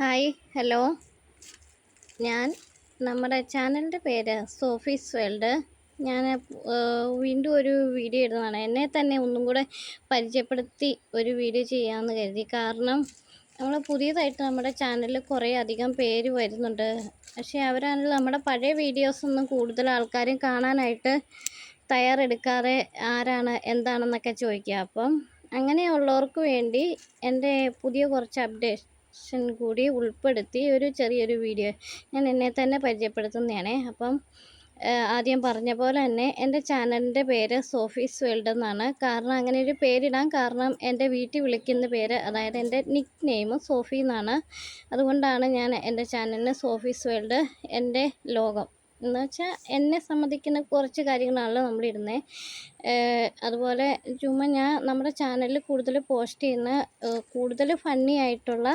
Hi hello. ഞാൻ നമ്മുടെ ചാനലിന്റെ പേര് സോഫീസ് വേൾഡ്. ഞാൻ വീണ്ടും ഒരു വീഡിയോ ഇടുന്നതാണ്. എന്നെ തന്നെ ഒന്നും കൂടെ പരിചയപ്പെടുത്തി ഒരു വീഡിയോ ചെയ്യാമെന്ന് കരുതി. കാരണം നമ്മൾ പുതിയതായിട്ട് നമ്മുടെ ചാനലിൽ കുറേ അധികം പേര് വരുന്നുണ്ട്. പക്ഷേ അവരാണെങ്കിൽ നമ്മുടെ പഴയ വീഡിയോസൊന്നും കൂടുതൽ ആൾക്കാരും കാണാനായിട്ട് തയ്യാറെടുക്കാതെ ആരാണ് എന്താണെന്നൊക്കെ ചോദിക്കുക. അപ്പം അങ്ങനെയുള്ളവർക്ക് വേണ്ടി എന്റെ പുതിയ കുറച്ച് അപ്ഡേഷൻ കൂടി ഉൾപ്പെടുത്തി ഒരു ചെറിയൊരു വീഡിയോ ഞാൻ എന്നെ തന്നെ പരിചയപ്പെടുത്തുന്നതാണേ. അപ്പം ആദ്യം പറഞ്ഞ പോലെ തന്നെ എന്റെ ചാനലിന്റെ പേര് സോഫീസ് വേൾഡ് എന്നാണ്. കാരണം അങ്ങനെ ഒരു പേരിടാൻ കാരണം എന്റെ വീട്ടിൽ വിളിക്കുന്ന പേര് അതായത് എന്റെ നിക് നെയിം സോഫി എന്നാണ്. അതുകൊണ്ടാണ് ഞാൻ എന്റെ ചാനലിന് സോഫീസ് വേൾഡ് എന്റെ ലോകം. എന്ന് വെച്ചാൽ എന്നെ സംബന്ധിക്കുന്ന കുറച്ച് കാര്യങ്ങളാണല്ലോ നമ്മളിടുന്നത് അതുപോലെ ചുമ്മാ ഞാൻ നമ്മുടെ ചാനലിൽ കൂടുതൽ പോസ്റ്റ് ചെയ്യുന്ന കൂടുതൽ ഫണ്ണി ആയിട്ടുള്ള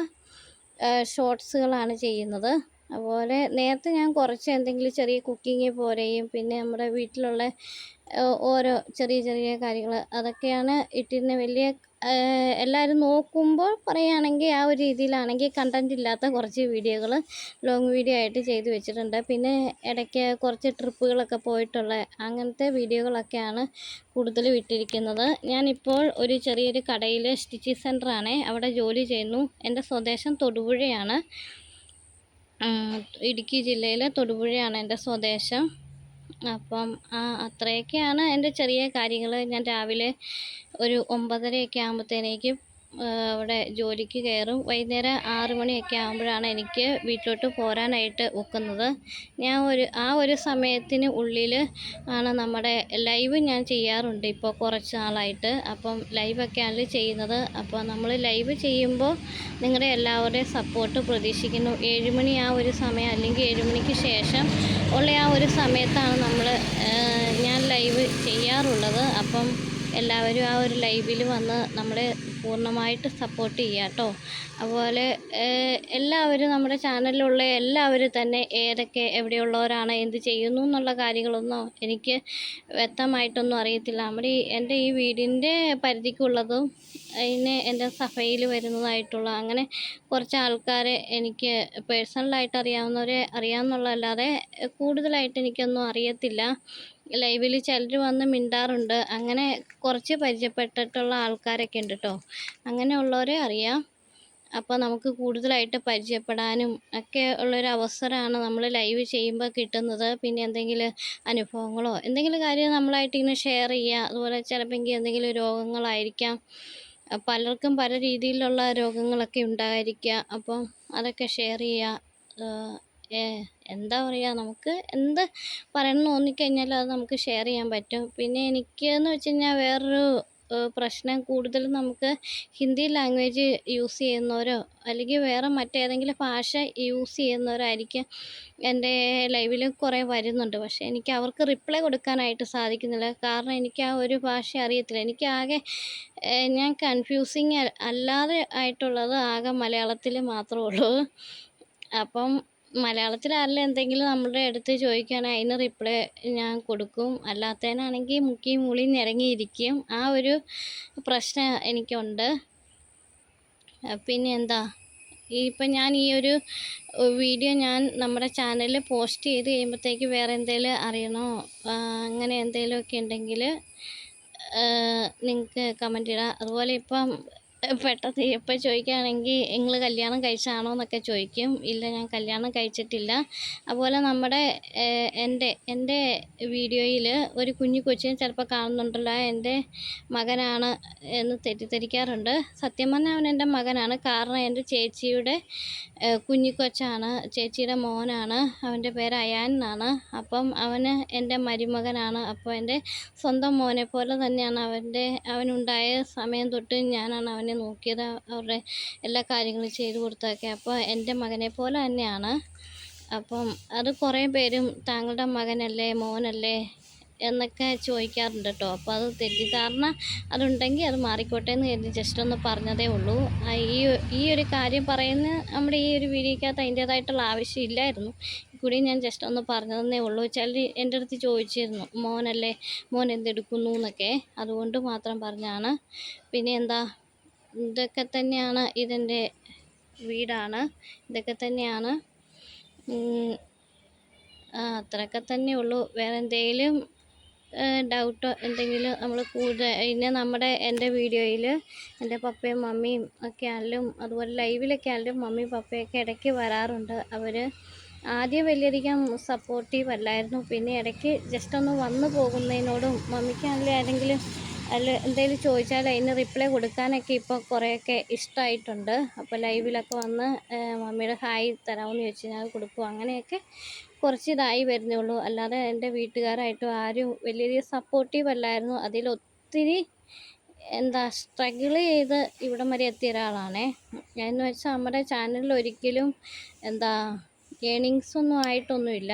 ഷോർട്സുകളാണ് ചെയ്യുന്നത്. അതുപോലെ നേരത്തെ ഞാൻ കുറച്ച് എന്തെങ്കിലും ചെറിയ കുക്കിങ് പോലെയും പിന്നെ നമ്മുടെ വീട്ടിലുള്ള ഓരോ ചെറിയ ചെറിയ കാര്യങ്ങൾ അതൊക്കെയാണ് ഇട്ടിരുന്ന. വലിയ എല്ലാവരും നോക്കുമ്പോൾ പറയുകയാണെങ്കിൽ ആ ഒരു രീതിയിലാണെങ്കിൽ കണ്ടന്റ് ഇല്ലാത്ത കുറച്ച് വീഡിയോകൾ ലോങ് വീഡിയോ ആയിട്ട് ചെയ്തു വെച്ചിട്ടുണ്ട്. പിന്നെ ഇടയ്ക്ക് കുറച്ച് ട്രിപ്പുകളൊക്കെ പോയിട്ടുള്ള അങ്ങനത്തെ വീഡിയോകളൊക്കെയാണ് കൂടുതലും ഇട്ടിരിക്കുന്നത് ഞാനിപ്പോൾ ഒരു ചെറിയൊരു കടയിൽ സ്റ്റിച്ചിങ് സെന്ററാണ് അവിടെ ജോലി ചെയ്യുന്നു. എന്റെ സ്വദേശം തൊടുപുഴയാണ്. ഇടുക്കി ജില്ലയിലെ തൊടുപുഴയാണ് എന്റെ സ്വദേശം. അപ്പം അത്രയൊക്കെയാണ് എന്റെ ചെറിയ കാര്യങ്ങൾ. ഞാൻ രാവിലെ ഒരു ഒമ്പതരയൊക്കെ ആകുമ്പോഴത്തേനേക്കും അവിടെ ജോലിക്ക് കയറും. വൈകുന്നേരം ആറ് മണിയൊക്കെ ആകുമ്പോഴാണ് എനിക്ക് വീട്ടിലോട്ട് പോരാനായിട്ട് ഒക്കുന്നത്. ഞാൻ ഒരു ആ ഒരു സമയത്തിന് ഉള്ളിൽ ആണ് നമ്മുടെ ലൈവ് ഞാൻ ചെയ്യാറുണ്ട് ഇപ്പോൾ കുറച്ച് നാളായിട്ട്. അപ്പം ലൈവൊക്കെയാണ് ചെയ്യുന്നത്. അപ്പോൾ നമ്മൾ ലൈവ് ചെയ്യുമ്പോൾ നിങ്ങളുടെ എല്ലാവരുടെയും സപ്പോർട്ട് പ്രതീക്ഷിക്കുന്നു. ഏഴുമണി ആ ഒരു സമയം അല്ലെങ്കിൽ ഏഴുമണിക്ക് ശേഷം ഉള്ള ആ ഒരു സമയത്താണ് നമ്മൾ ഞാൻ ലൈവ് ചെയ്യാറുള്ളത്. അപ്പം എല്ലാവരും ആ ഒരു ലൈവിൽ വന്ന് നമ്മളെ പൂർണമായിട്ട് സപ്പോർട്ട് ചെയ്യുക കേട്ടോ അതുപോലെ എല്ലാവരും നമ്മുടെ ചാനലിലുള്ള എല്ലാവരും തന്നെ ഏതൊക്കെ എവിടെയുള്ളവരാണ് എന്ത് ചെയ്യുന്നു എന്നുള്ള കാര്യങ്ങളൊന്നും എനിക്ക് വ്യക്തമായിട്ടൊന്നും അറിയത്തില്ല. നമ്മുടെ ഈ എന്റെ ഈ വീടിന്റെ പരിധിക്കുള്ളതും അതിന് എന്റെ സഭയിൽ വരുന്നതായിട്ടുള്ള അങ്ങനെ കുറച്ച് ആൾക്കാരെ എനിക്ക് പേഴ്സണലായിട്ട് അറിയാവുന്നവരെ അറിയാമെന്നുള്ളതല്ലാതെ കൂടുതലായിട്ട് എനിക്കൊന്നും അറിയത്തില്ല. ലൈവിൽ ചിലർ വന്ന് മിണ്ടാറുണ്ട്. അങ്ങനെ കുറച്ച് പരിചയപ്പെട്ടിട്ടുള്ള ആൾക്കാരൊക്കെ ഉണ്ട് കേട്ടോ അങ്ങനെയുള്ളവരെ അറിയാം. അപ്പോൾ നമുക്ക് കൂടുതലായിട്ട് പരിചയപ്പെടാനും ഒക്കെ ഉള്ളൊരു അവസരമാണ് നമ്മൾ ലൈവ് ചെയ്യുമ്പോൾ കിട്ടുന്നത്. പിന്നെ എന്തെങ്കിലും അനുഭവങ്ങളോ എന്തെങ്കിലും കാര്യം നമ്മളായിട്ട് ഇങ്ങനെ ഷെയർ ചെയ്യുക അതുപോലെ ചിലപ്പോൾ എന്തെങ്കിലും രോഗങ്ങളായിരിക്കാം. പലർക്കും പല രീതിയിലുള്ള രോഗങ്ങളൊക്കെ ഉണ്ടായിരിക്കുക അപ്പോൾ അതൊക്കെ ഷെയർ ചെയ്യുക എന്താ പറയുക നമുക്ക് എന്ത് പറയണമെന്ന് തോന്നിക്കഴിഞ്ഞാലും അത് നമുക്ക് ഷെയർ ചെയ്യാൻ പറ്റും. പിന്നെ എനിക്കെന്ന് വെച്ച് കഴിഞ്ഞാൽ വേറൊരു പ്രശ്നം കൂടുതലും നമുക്ക് ഹിന്ദി ലാംഗ്വേജ് യൂസ് ചെയ്യുന്നവരോ അല്ലെങ്കിൽ വേറെ മറ്റേതെങ്കിലും ഭാഷ യൂസ് ചെയ്യുന്നവരായിരിക്കും എന്റെ ലൈവിൽ കുറേ വരുന്നുണ്ട്. പക്ഷേ എനിക്ക് അവർക്ക് റിപ്ലൈ കൊടുക്കാനായിട്ട് സാധിക്കുന്നില്ല. കാരണം എനിക്ക് ആ ഒരു ഭാഷ അറിയത്തില്ല. എനിക്ക് ആകെ ഞാൻ കൺഫ്യൂസിങ് അല്ലാതെ ആയിട്ടുള്ളത് ആകെ മലയാളത്തിൽ മാത്രമേ ഉള്ളൂ. അപ്പം മലയാളത്തിൽ ആരെങ്കിലും എന്തെങ്കിലും നമ്മുടെ അടുത്ത് ചോദിക്കുകയാണെങ്കിൽ അതിന് റിപ്ലൈ ഞാൻ കൊടുക്കും. അല്ലാത്തതിനാണെങ്കിൽ മുക്കി മൂളി നിരങ്ങിയിരിക്കും ആ ഒരു പ്രശ്നം എനിക്കുണ്ട്. പിന്നെ എന്താ ഇപ്പം ഞാൻ ഈ ഒരു വീഡിയോ ഞാൻ നമ്മുടെ ചാനലിൽ പോസ്റ്റ് ചെയ്ത് കഴിയുമ്പോഴത്തേക്ക് വേറെ എന്തെങ്കിലും അറിയണോ? അങ്ങനെ എന്തെങ്കിലുമൊക്കെ ഉണ്ടെങ്കിൽ നിങ്ങൾക്ക് കമന്റ് ഇടാം. അതുപോലെ ഇപ്പം പെട്ടെന്ന് ഇപ്പം ചോദിക്കുകയാണെങ്കിൽ നിങ്ങൾ കല്യാണം കഴിച്ചാണോ എന്നൊക്കെ ചോദിക്കും. ഇല്ല ഞാൻ കല്യാണം കഴിച്ചിട്ടില്ല. അതുപോലെ നമ്മുടെ എന്റെ എന്റെ വീഡിയോയിൽ ഒരു കുഞ്ഞു കൊച്ചിനെ ചിലപ്പോൾ കാണുന്നുണ്ടല്ലോ. എന്റെ മകനാണ് എന്ന് തെറ്റിദ്ധരിക്കാറുണ്ട്. സത്യം പറഞ്ഞാൽ അവൻ എന്റെ മകനാണ്. കാരണം എന്റെ ചേച്ചിയുടെ കുഞ്ഞിക്കൊച്ചാണ് ചേച്ചിയുടെ മോനാണ്. അവന്റെ പേര് അയാൻ എന്നാണ്. അപ്പം അവന് എന്റെ മരുമകനാണ്. അപ്പോൾ എന്റെ സ്വന്തം മോനെ പോലെ തന്നെയാണ് അവന്റെ അവനുണ്ടായ സമയം തൊട്ട് ഞാനാണ് അവനെ തന്നെ നോക്കിയത് അവരുടെ എല്ലാ കാര്യങ്ങളും ചെയ്തു കൊടുത്തതൊക്കെ. അപ്പോൾ എന്റെ മകനെ പോലെ തന്നെയാണ്. അപ്പം അത് കുറേ പേരും താങ്കളുടെ മകനല്ലേ മോനല്ലേ എന്നൊക്കെ ചോദിക്കാറുണ്ട് കേട്ടോ. അപ്പോൾ അത് തെറ്റിദ്ധാരണ അതുണ്ടെങ്കിൽ അത് മാറിക്കോട്ടെ എന്ന് കരുതി ജസ്റ്റ് ഒന്ന് പറഞ്ഞതേ ഉള്ളൂ. ഈ ഈ ഒരു കാര്യം പറയുന്ന നമ്മുടെ ഈ ഒരു വീഡിയോക്കകത്ത് അതിന്റേതായിട്ടുള്ള ആവശ്യമില്ലായിരുന്നു കൂടി ഞാൻ ജസ്റ്റ് ഒന്ന് പറഞ്ഞതന്നേ ഉള്ളൂ. ചിലർ എന്റെ അടുത്ത് ചോദിച്ചിരുന്നു മോനല്ലേ മോൻ എന്തെടുക്കുന്നു എന്നൊക്കെ. അതുകൊണ്ട് മാത്രം പറഞ്ഞാണ് പിന്നെ എന്താ ഇതൊക്കെ തന്നെയാണ് ഇതിന്റെ വീടാണ്. ഇതൊക്കെ തന്നെയാണ്. അത്രയൊക്കെ തന്നെ ഉള്ളൂ. വേറെ എന്തെങ്കിലും ഡൗട്ടോ എന്തെങ്കിലും നമ്മൾ കൂടുതൽ പിന്നെ നമ്മുടെ എന്റെ വീഡിയോയിൽ എന്റെ പപ്പയും മമ്മിയും ഒക്കെ ആണെങ്കിലും അതുപോലെ ലൈവിലൊക്കെ ആണെങ്കിലും മമ്മിയും പപ്പയൊക്കെ ഇടയ്ക്ക് വരാറുണ്ട്. അവർ ആദ്യം വലിയധികം സപ്പോർട്ടീവ് അല്ലായിരുന്നു. പിന്നെ ഇടയ്ക്ക് ജസ്റ്റ് ഒന്ന് വന്നു പോകുന്നതിനോടും മമ്മിക്കാണെങ്കിലും ആരെങ്കിലും അതിൽ എന്തെങ്കിലും ചോദിച്ചാൽ അതിന് റിപ്ലൈ കൊടുക്കാനൊക്കെ ഇപ്പോൾ കുറേയൊക്കെ ഇഷ്ടമായിട്ടുണ്ട് അപ്പോൾ ലൈവിലൊക്കെ വന്ന് മമ്മിയുടെ ഹായ് തരാമെന്ന് ചോദിച്ചു ഞാൻ കൊടുക്കും. അങ്ങനെയൊക്കെ കുറച്ച് ഇതായി വരുന്നേ ഉള്ളൂ അല്ലാതെ എന്റെ വീട്ടുകാരായിട്ടും ആരും വലിയ സപ്പോർട്ടീവ് അല്ലായിരുന്നു. അതിലൊത്തിരി എന്താ സ്ട്രഗിൾ ചെയ്ത് ഇവിടം വരെ എത്തിയ ഒരാളാണേ. എന്ന് വെച്ചാൽ നമ്മുടെ ചാനലിൽ ഒരിക്കലും എന്താ ഏണിങ്സ് ഒന്നും ആയിട്ടൊന്നുമില്ല.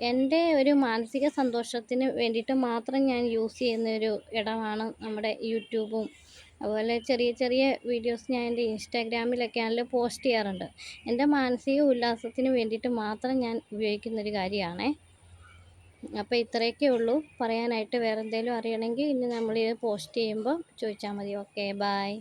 എന്റെ ഒരു മാനസിക സന്തോഷത്തിന് വേണ്ടിയിട്ട് മാത്രം ഞാൻ യൂസ് ചെയ്യുന്ന ഒരു ഇടമാണ് നമ്മുടെ യൂട്യൂബും. അതുപോലെ ചെറിയ ചെറിയ വീഡിയോസ് ഞാൻ എന്റെ ഇൻസ്റ്റാഗ്രാമിലൊക്കെ ആണെങ്കിലും പോസ്റ്റ് ചെയ്യാറുണ്ട്. എന്റെ മാനസിക ഉല്ലാസത്തിന് വേണ്ടിയിട്ട് മാത്രം ഞാൻ ഉപയോഗിക്കുന്നൊരു കാര്യമാണേ. അപ്പോൾ ഇത്രയൊക്കെ ഉള്ളൂ. പറയാനായിട്ട് വേറെ എന്തെങ്കിലും അറിയണമെങ്കിൽ ഇനി നമ്മൾ ഇത് പോസ്റ്റ് ചെയ്യുമ്പോൾ ചോദിച്ചാൽ മതി. Okay bye